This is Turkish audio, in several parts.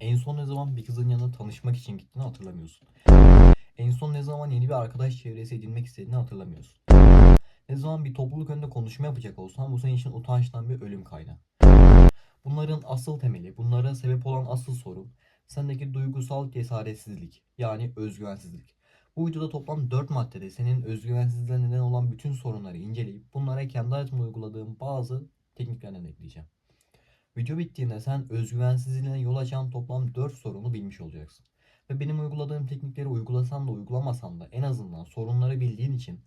En son ne zaman bir kızın yanına tanışmak için gittiğini hatırlamıyorsun. En son ne zaman yeni bir arkadaş çevresi edinmek istediğini hatırlamıyorsun. Ne zaman bir topluluk önünde konuşma yapacak olsan bu senin için utançtan bir ölüm kaynağı. Bunların asıl temeli, bunlara sebep olan asıl sorun sendeki duygusal cesaretsizlik yani özgüvensizlik. Bu videoda toplam 4 maddede senin özgüvensizliğine neden olan bütün sorunları inceleyip bunlara kendi hayatımda uyguladığım bazı tekniklerden ekleyeceğim. Video bittiğinde sen özgüvensizliğine yol açan toplam 4 sorunu bilmiş olacaksın. Ve benim uyguladığım teknikleri uygulasan da uygulamasan da en azından sorunları bildiğin için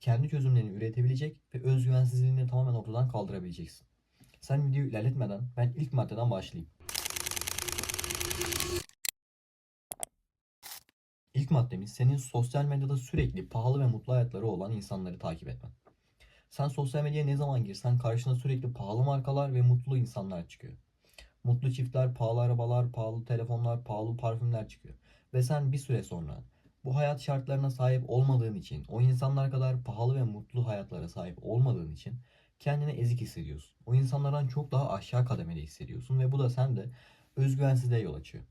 kendi çözümlerini üretebilecek ve özgüvensizliğini tamamen ortadan kaldırabileceksin. Sen videoyu ilerletmeden ben ilk maddeden başlayayım. İlk maddemiz senin sosyal medyada sürekli pahalı ve mutlu hayatları olan insanları takip etmen. Sen sosyal medyaya ne zaman girsen karşına sürekli pahalı markalar ve mutlu insanlar çıkıyor. Mutlu çiftler, pahalı arabalar, pahalı telefonlar, pahalı parfümler çıkıyor. Ve sen bir süre sonra bu hayat şartlarına sahip olmadığın için, o insanlar kadar pahalı ve mutlu hayatlara sahip olmadığın için kendini ezik hissediyorsun. O insanlardan çok daha aşağı kademede hissediyorsun ve bu da sende özgüvensizliğe yol açıyor.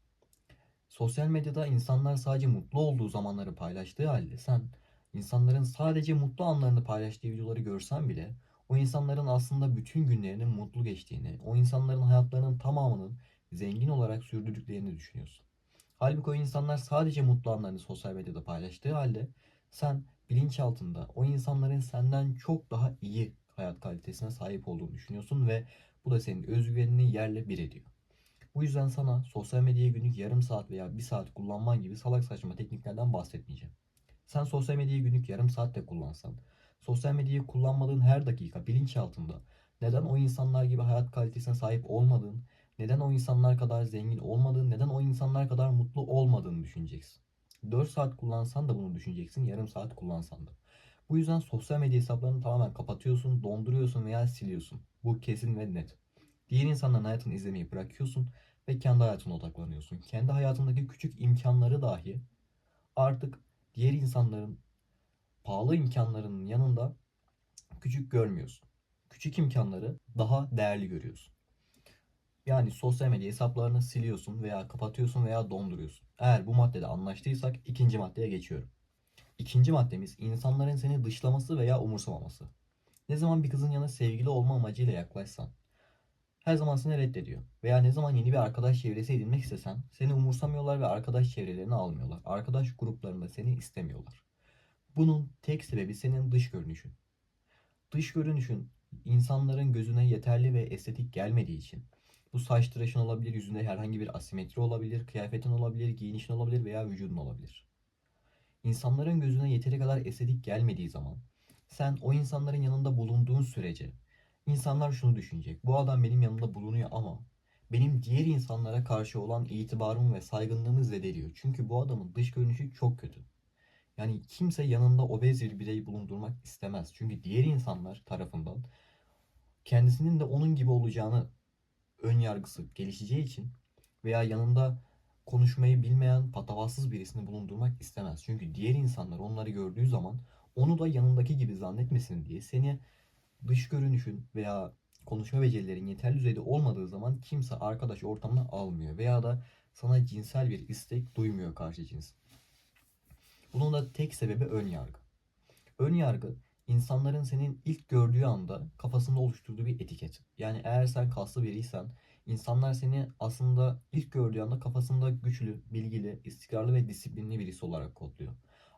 Sosyal medyada insanlar sadece mutlu olduğu zamanları paylaştığı halde sen insanların sadece mutlu anlarını paylaştığı videoları görsen bile o insanların aslında bütün günlerinin mutlu geçtiğini, o insanların hayatlarının tamamının zengin olarak sürdürdüklerini düşünüyorsun. Halbuki o insanlar sadece mutlu anlarını sosyal medyada paylaştığı halde sen bilinçaltında o insanların senden çok daha iyi hayat kalitesine sahip olduğunu düşünüyorsun ve bu da senin özgüvenini yerle bir ediyor. Bu yüzden sana sosyal medyayı günlük yarım saat veya bir saat kullanman gibi salak saçma tekniklerden bahsetmeyeceğim. Sen sosyal medyayı günlük yarım saatte kullansan, sosyal medyayı kullanmadığın her dakika bilinçaltında neden o insanlar gibi hayat kalitesine sahip olmadığın, neden o insanlar kadar zengin olmadığın, neden o insanlar kadar mutlu olmadığını düşüneceksin. 4 saat kullansan da bunu düşüneceksin, yarım saat kullansan da. Bu yüzden sosyal medya hesaplarını tamamen kapatıyorsun, donduruyorsun veya siliyorsun. Bu kesin ve net. Diğer insanların hayatını izlemeyi bırakıyorsun ve kendi hayatına odaklanıyorsun. Kendi hayatındaki küçük imkanları dahi artık diğer insanların pahalı imkanlarının yanında küçük görmüyorsun. Küçük imkanları daha değerli görüyorsun. Yani sosyal medya hesaplarını siliyorsun veya kapatıyorsun veya donduruyorsun. Eğer bu maddede anlaştıysak ikinci maddeye geçiyorum. İkinci maddemiz insanların seni dışlaması veya umursamaması. Ne zaman bir kızın yanına sevgili olma amacıyla yaklaşsan her zaman seni reddediyor. Veya ne zaman yeni bir arkadaş çevresi edinmek istesen seni umursamıyorlar ve arkadaş çevrelerini almıyorlar. Arkadaş gruplarında seni istemiyorlar. Bunun tek sebebi senin dış görünüşün. Dış görünüşün insanların gözüne yeterli ve estetik gelmediği için bu saç tıraşın olabilir, yüzünde herhangi bir asimetri olabilir, kıyafetin olabilir, giyinişin olabilir veya vücudun olabilir. İnsanların gözüne yeteri kadar estetik gelmediği zaman sen o insanların yanında bulunduğun sürece insanlar şunu düşünecek. Bu adam benim yanımda bulunuyor ama benim diğer insanlara karşı olan itibarımı ve saygınlığımı zedeliyor. Çünkü bu adamın dış görünüşü çok kötü. Yani kimse yanında obez bir birey bulundurmak istemez. Çünkü diğer insanlar tarafından kendisinin de onun gibi olacağını ön yargısı gelişeceği için veya yanında konuşmayı bilmeyen patavatsız birisini bulundurmak istemez. Çünkü diğer insanlar onları gördüğü zaman onu da yanındaki gibi zannetmesin diye seni dış görünüşün veya konuşma becerilerin yeterli düzeyde olmadığı zaman kimse arkadaş ortamına almıyor veya da sana cinsel bir istek duymuyor karşı cins. Bunun da tek sebebi ön yargı. Ön yargı insanların senin ilk gördüğü anda kafasında oluşturduğu bir etiket. Yani eğer sen kaslı biriysen insanlar seni aslında ilk gördüğü anda kafasında güçlü, bilgili, istikrarlı ve disiplinli birisi olarak kodluyor.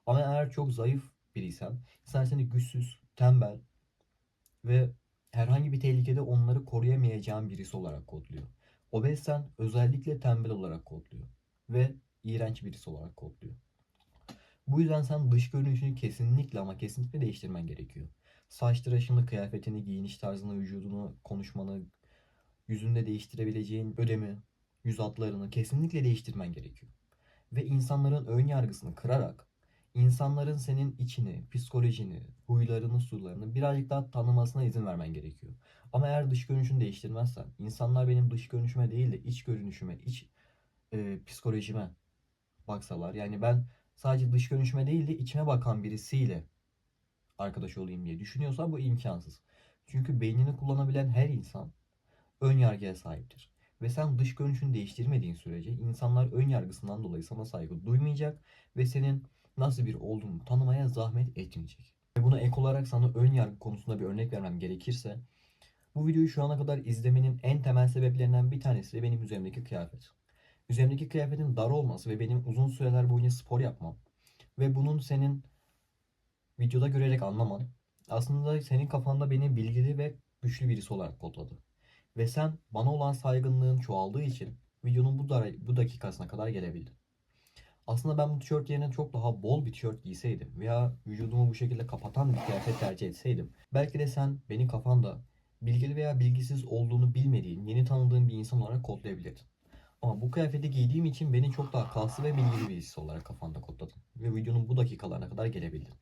Ama eğer çok zayıf biriysen insan seni güçsüz, tembel ve herhangi bir tehlikede onları koruyamayacağın birisi olarak kodluyor. Obezsen özellikle tembel olarak kodluyor ve iğrenç birisi olarak kodluyor. Bu yüzden sen dış görünüşünü kesinlikle ama kesinlikle değiştirmen gerekiyor. Saç tıraşını, kıyafetini, giyiniş tarzını, vücudunu, konuşmanı, yüzünde değiştirebileceğin ödemi, yüz hatlarını kesinlikle değiştirmen gerekiyor. Ve insanların ön yargısını kırarak insanların senin içini, psikolojini, huylarını, suylarını birazcık daha tanımasına izin vermen gerekiyor. Ama eğer dış görünüşünü değiştirmezsen, insanlar benim dış görünüşüme değil de iç görünüşüme, iç e, psikolojime baksalar. Yani ben sadece dış görünüşüme değil de içime bakan birisiyle arkadaş olayım diye düşünüyorsa bu imkansız. Çünkü beynini kullanabilen her insan ön yargıya sahiptir. Ve sen dış görünüşünü değiştirmediğin sürece insanlar ön yargısından dolayı sana saygı duymayacak ve senin nasıl bir olduğunu tanımaya zahmet etmeyecek. Ve buna ek olarak sana ön yargı konusunda bir örnek vermem gerekirse bu videoyu şu ana kadar izlemenin en temel sebeplerinden bir tanesi de benim üzerimdeki kıyafet. Üzerimdeki kıyafetin dar olması ve benim uzun süreler boyunca spor yapmam ve bunun senin videoda görerek anlaman aslında senin kafanda beni bilgili ve güçlü birisi olarak kodladı. Ve sen bana olan saygınlığın çoğaldığı için videonun bu, bu dakikasına kadar gelebildin. Aslında ben bu tişört yerine çok daha bol bir tişört giyseydim veya vücudumu bu şekilde kapatan bir kıyafet tercih etseydim belki de sen beni kafanda bilgili veya bilgisiz olduğunu bilmediğin, yeni tanıdığın bir insan olarak kodlayabilirdin. Ama bu kıyafeti giydiğim için beni çok daha kaslı ve bilgili birisi olarak kafanda kodladın. Ve videonun bu dakikalarına kadar gelebildin.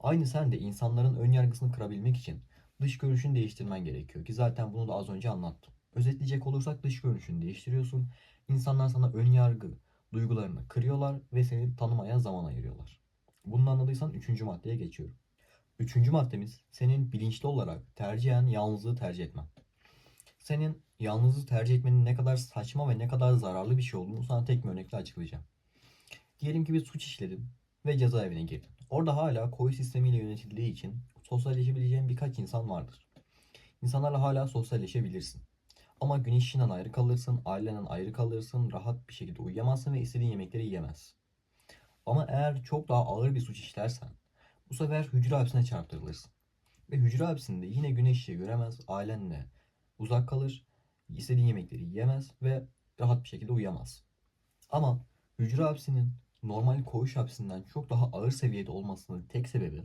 Aynı sen de insanların ön yargısını kırabilmek için dış görünüşünü değiştirmen gerekiyor ki zaten bunu da az önce anlattım. Özetleyecek olursak dış görünüşünü değiştiriyorsun. İnsanlar sana ön yargı duygularını kırıyorlar ve seni tanımaya zaman ayırıyorlar. Bunu anladıysan üçüncü maddeye geçiyorum. Üçüncü maddemiz senin bilinçli olarak tercihen yalnızlığı tercih etmen. Senin yalnızlığı tercih etmenin ne kadar saçma ve ne kadar zararlı bir şey olduğunu sana tek bir örnekle açıklayacağım. Diyelim ki bir suç işledin ve cezaevine girdin. Orada hala koyu sistemiyle yönetildiği için sosyalleşebileceğin birkaç insan vardır. İnsanlarla hala sosyalleşebilirsin. Ama gün işinden ayrı kalırsın, ailenden ayrı kalırsın, rahat bir şekilde uyuyamazsın ve istediğin yemekleri yiyemezsin. Ama eğer çok daha ağır bir suç işlersen, bu sefer hücre hapsine çarptırılırsın. Ve hücre hapsinde yine güneş ışığı göremez, ailenle uzak kalır, istediğin yemekleri yiyemez ve rahat bir şekilde uyuyamaz. Ama hücre hapsinin normal koğuş hapsinden çok daha ağır seviyede olmasının tek sebebi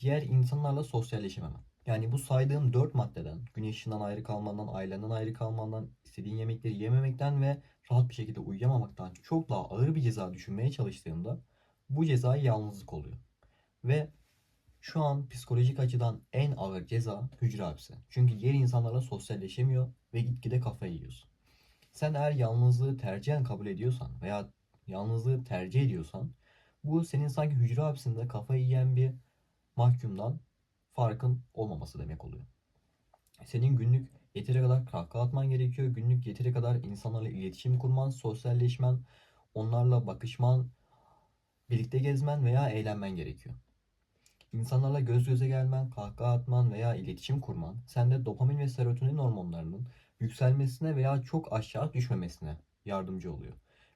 diğer insanlarla sosyalleşememen. Yani bu saydığım dört maddeden, güneş ışığından ayrı kalmandan, ailenden ayrı kalmandan, istediğin yemekleri yememekten ve rahat bir şekilde uyuyamamaktan çok daha ağır bir ceza düşünmeye çalıştığımda bu ceza yalnızlık oluyor. Ve şu an psikolojik açıdan en ağır ceza hücre hapsi. Çünkü diğer insanlarla sosyalleşemiyor ve gitgide kafayı yiyorsun. Sen eğer yalnızlığı tercihen kabul ediyorsan veya yalnızlığı tercih ediyorsan bu senin sanki hücre hapsinde kafayı yiyen bir mahkumdan farkın olmaması demek oluyor. Senin günlük yeteri kadar kahkaha atman gerekiyor. Günlük yeteri kadar insanlarla iletişim kurman, sosyalleşmen, onlarla bakışman, birlikte gezmen veya eğlenmen gerekiyor. İnsanlarla göz göze gelmen, kahkaha atman veya iletişim kurman sende dopamin ve serotonin hormonlarının yükselmesine veya çok aşağı düşmemesine yardımcı oluyor.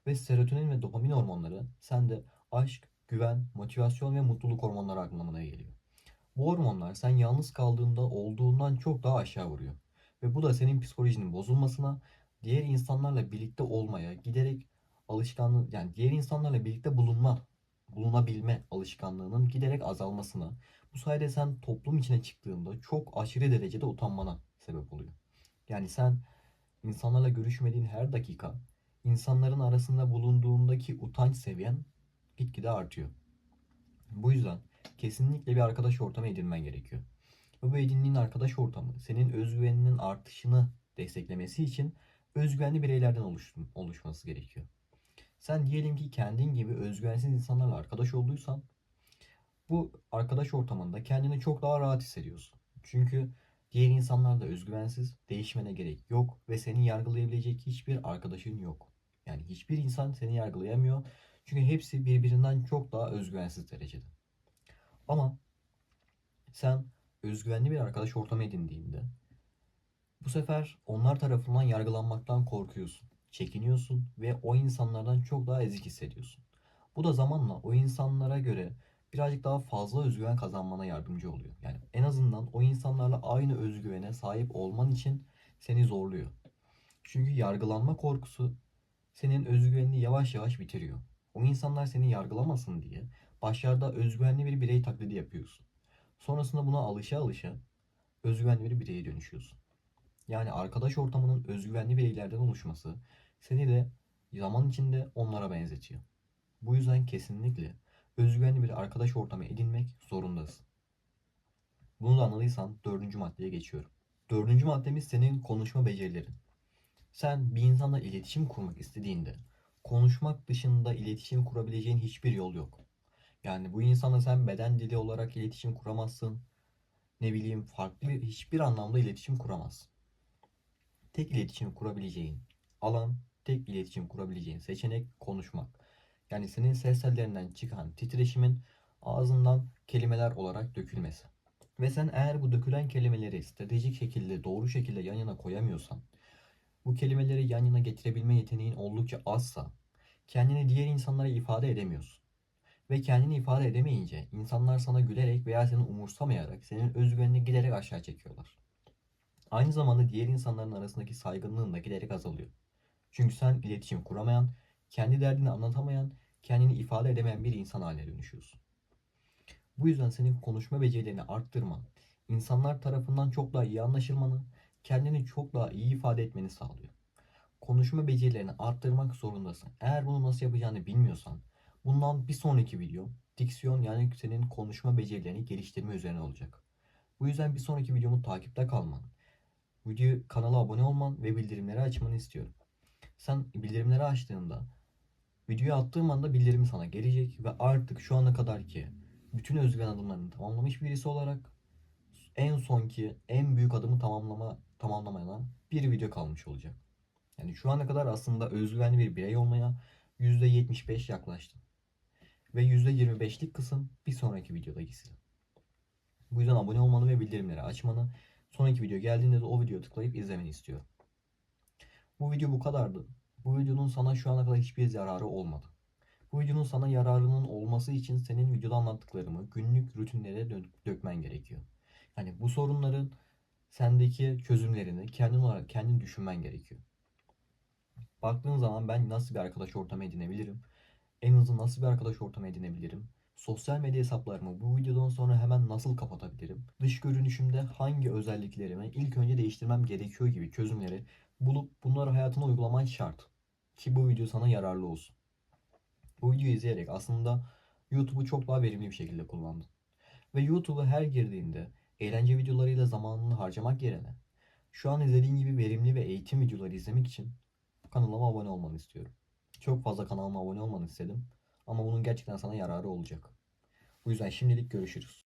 Ve serotonin ve dopamin hormonları sende aşk, güven, motivasyon ve mutluluk hormonları anlamına geliyor. Bu hormonlar sen yalnız kaldığında olduğundan çok daha aşağı vuruyor. Ve bu da senin psikolojinin bozulmasına, diğer insanlarla birlikte olmaya, giderek alışkanlığı yani diğer insanlarla birlikte bulunma, bulunabilme alışkanlığının giderek azalmasına, bu sayede sen toplum içine çıktığında çok aşırı derecede utanmana sebep oluyor. Yani sen insanlarla görüşmediğin her dakika insanların arasında bulunduğundaki utanç seviyen gitgide artıyor. Bu yüzden kesinlikle bir arkadaş ortamı edinmen gerekiyor. Bu edindiğin arkadaş ortamı senin özgüveninin artışını desteklemesi için özgüvenli bireylerden oluştum, oluşması gerekiyor. Sen diyelim ki kendin gibi özgüvensiz insanlarla arkadaş olduysan bu arkadaş ortamında kendini çok daha rahat hissediyorsun. Çünkü diğer insanlar da özgüvensiz, değişmene gerek yok ve seni yargılayabilecek hiçbir arkadaşın yok. Yani hiçbir insan seni yargılayamıyor. Çünkü hepsi birbirinden çok daha özgüvensiz derecede. Ama sen özgüvenli bir arkadaş ortamı edindiğinde bu sefer onlar tarafından yargılanmaktan korkuyorsun, çekiniyorsun ve o insanlardan çok daha ezik hissediyorsun. Bu da zamanla o insanlara göre birazcık daha fazla özgüven kazanmana yardımcı oluyor. Yani en azından o insanlarla aynı özgüvene sahip olman için seni zorluyor. Çünkü yargılanma korkusu senin özgüvenini yavaş yavaş bitiriyor. O insanlar seni yargılamasın diye başlarda özgüvenli bir birey taklidi yapıyorsun. Sonrasında buna alışa alışa özgüvenli bir bireye dönüşüyorsun. Yani arkadaş ortamının özgüvenli bireylerden oluşması seni de zaman içinde onlara benzetiyor. Bu yüzden kesinlikle özgüvenli bir arkadaş ortamı edinmek zorundasın. Bunu da anladıysan dördüncü maddeye geçiyorum. Dördüncü maddemiz senin konuşma becerilerin. Sen bir insanla iletişim kurmak istediğinde konuşmak dışında iletişim kurabileceğin hiçbir yol yok. Yani bu insanla sen beden dili olarak iletişim kuramazsın. Ne bileyim farklı bir hiçbir anlamda iletişim kuramazsın. Tek iletişim kurabileceğin alan, tek iletişim kurabileceğin seçenek konuşmak. Yani senin ses tellerinden çıkan titreşimin ağzından kelimeler olarak dökülmesi. Ve sen eğer bu dökülen kelimeleri stratejik şekilde, doğru şekilde yan yana koyamıyorsan, bu kelimeleri yan yana getirebilme yeteneğin oldukça azsa, kendini diğer insanlara ifade edemiyorsun. Ve kendini ifade edemeyince insanlar sana gülerek veya seni umursamayarak senin özgüvenini giderek aşağı çekiyorlar. Aynı zamanda diğer insanların arasındaki saygınlığın da giderek azalıyor. Çünkü sen iletişim kuramayan, kendi derdini anlatamayan, kendini ifade edemeyen bir insan haline dönüşüyorsun. Bu yüzden senin konuşma becerilerini arttırman, insanlar tarafından çok daha iyi anlaşılmanı, kendini çok daha iyi ifade etmeni sağlıyor. Konuşma becerilerini arttırmak zorundasın. Eğer bunu nasıl yapacağını bilmiyorsan, bundan bir sonraki video diksiyon yani senin konuşma becerilerini geliştirme üzerine olacak. Bu yüzden bir sonraki videomu takipte kalman, video kanala abone olman ve bildirimleri açmanı istiyorum. Sen bildirimleri açtığında videoyu attığım anda bildirim sana gelecek ve artık şu ana kadar ki bütün özgüven adımlarını tamamlamış birisi olarak en sonki en büyük adımı tamamlama tamamlamayana bir video kalmış olacak. Yani şu ana kadar aslında özgüvenli bir birey olmaya %75 yaklaştım. Ve %25'lik kısım bir sonraki videoda gizli. Bu yüzden abone olmanı ve bildirimleri açmanı, sonraki video geldiğinde de o videoyu tıklayıp izlemeni istiyorum. Bu video bu kadardı. Bu videonun sana şu ana kadar hiçbir zararı olmadı. Bu videonun sana yararının olması için senin videoda anlattıklarımı günlük rutinlere dö- dökmen gerekiyor. Yani bu sorunların sendeki çözümlerini kendin olarak kendin düşünmen gerekiyor. Baktığın zaman ben nasıl bir arkadaş ortamı edinebilirim? En hızlı nasıl bir arkadaş ortamı edinebilirim? Sosyal medya hesaplarımı bu videodan sonra hemen nasıl kapatabilirim? Dış görünüşümde hangi özelliklerimi ilk önce değiştirmem gerekiyor gibi çözümleri bulup bunları hayatına uygulaman şart. Ki bu video sana yararlı olsun. Bu videoyu izleyerek aslında YouTube'u çok daha verimli bir şekilde kullandın. Ve YouTube'a her girdiğinde eğlence videolarıyla zamanını harcamak yerine şu an izlediğin gibi verimli ve eğitim videoları izlemek için kanalıma abone olmanı istiyorum. Çok fazla kanalıma abone olmanı istedim ama bunun gerçekten sana yararı olacak. Bu yüzden şimdilik görüşürüz.